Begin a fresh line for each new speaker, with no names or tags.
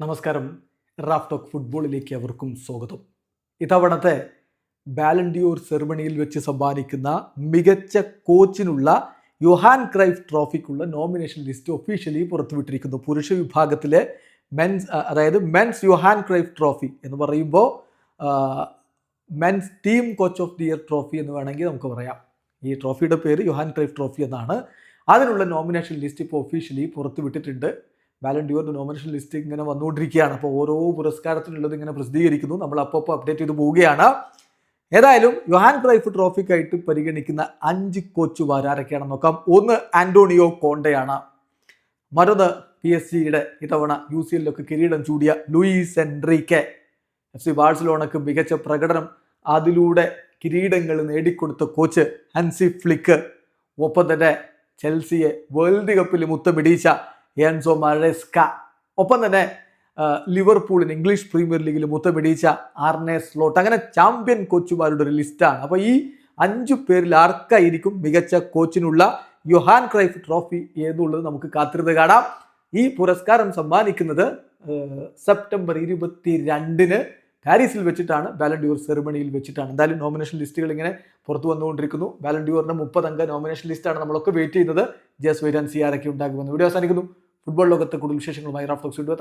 നമസ്കാരം. Raf talk ഫുട്ബോളിലേക്ക് അവർക്കും സ്വാഗതം. ഇത്തവണത്തെ ബാലൻഡിയോർ സെറിമണിയിൽ വെച്ച് സമ്മാനിക്കുന്ന മികച്ച കോച്ചിനുള്ള യുഹാൻ ക്രൈഫ് ട്രോഫിക്കുള്ള നോമിനേഷൻ ലിസ്റ്റ് ഒഫീഷ്യലി പുറത്തുവിട്ടിരിക്കുന്നു. പുരുഷ വിഭാഗത്തിലെ മെൻസ് അതായത് മെൻസ് യുഹാൻ ക്രൈഫ് ട്രോഫി എന്ന് പറയുമ്പോൾ men's team coach of the year trophy എന്ന് വേണമെങ്കിൽ നമുക്ക് പറയാം. ഈ ട്രോഫിയുടെ പേര് യുഹാൻ ക്രൈഫ് ട്രോഫി എന്നാണ്. അതിനുള്ള നോമിനേഷൻ ലിസ്റ്റ് ഇപ്പോൾ ഒഫീഷ്യലി പുറത്തുവിട്ടിട്ടുണ്ട്. വാലണ്ടിയോറിന്റെ നോമിനേഷൻ ലിസ്റ്റ് ഇങ്ങനെ വന്നുകൊണ്ടിരിക്കുകയാണ്. അപ്പോൾ ഓരോ പുരസ്കാരത്തിനുള്ളത് ഇങ്ങനെ പ്രസിദ്ധീകരിക്കുന്നു. നമ്മൾ അപ്പോൾ അപ്ഡേറ്റ് ചെയ്ത് പോവുകയാണ്. ഏതായാലും യുഹാൻ ക്രൈഫ് ട്രോഫിക്കായിട്ട് പരിഗണിക്കുന്ന അഞ്ച് കോച്ചുമാർ ആരൊക്കെയാണെന്ന് നോക്കാം. ഒന്ന് ആന്റോണിയോ കോണ്ടയാണ്. മറ്റൊന്ന് പി എസ് സിയുടെ ഇത്തവണ യു സി എല്ലിലൊക്കെ കിരീടം ചൂടിയ ലൂയിസ് എൻട്രീക്കെ. എഫ് സി ബാഴ്സലോണക്ക് മികച്ച പ്രകടനം അതിലൂടെ കിരീടങ്ങൾ നേടിക്കൊടുത്ത കോച്ച് ഹൻസി ഫ്ലിക്ക്. ഒപ്പം തന്നെ ചെൽസിയെ വേൾഡ് കപ്പിൽ മുത്തമിടിച്ച എൻസോ മറെസ്ക ഒപ്പം തന്നെ ലിവർപൂളിന് ഇംഗ്ലീഷ് പ്രീമിയർ ലീഗിൽ മുത്തമിടിച്ച ആർനെ സ്ലോട്ട്. അങ്ങനെ ചാമ്പ്യൻ കോച്ചുമാരുടെ ഒരു ലിസ്റ്റാണ്. അപ്പോൾ ഈ അഞ്ചു പേരിൽ ആർക്കായിരിക്കും മികച്ച കോച്ചിനുള്ള യുഹാൻ ക്രൈഫ് ട്രോഫി ഏതുള്ളത് നമുക്ക് കാത്തിരുന്ന് കാണാം. ഈ പുരസ്കാരം സമ്മാനിക്കുന്നത് സെപ്റ്റംബർ ഇരുപത്തി രണ്ടിന് പാരീസിൽ വെച്ചിട്ടാണ് ബാലൻഡ്യൂർ സെറിമണിയിൽ വെച്ചിട്ടാണ്. എന്തായാലും നോമിനേഷൻ ലിസ്റ്റുകൾ ഇങ്ങനെ പുറത്തു വന്നുകൊണ്ടിരിക്കുന്നു. ബാലൻഡ്യൂറിന് മുപ്പത് അംഗ നോമിനേഷൻ ലിസ്റ്റാണ് നമ്മളൊക്കെ വെയിറ്റ് ചെയ്യുന്നത്. ജസ് വെയിറ്റ് ആൻഡ് ഉണ്ടാകുമെന്ന്. വീഡിയോ അവസാനിക്കുന്നു. ഫുട്ബോൾ ലോകത്തെ കൂടുതൽ വിശേഷങ്ങളുമായി റാഫ്ലോക്സ് വീണ്ടും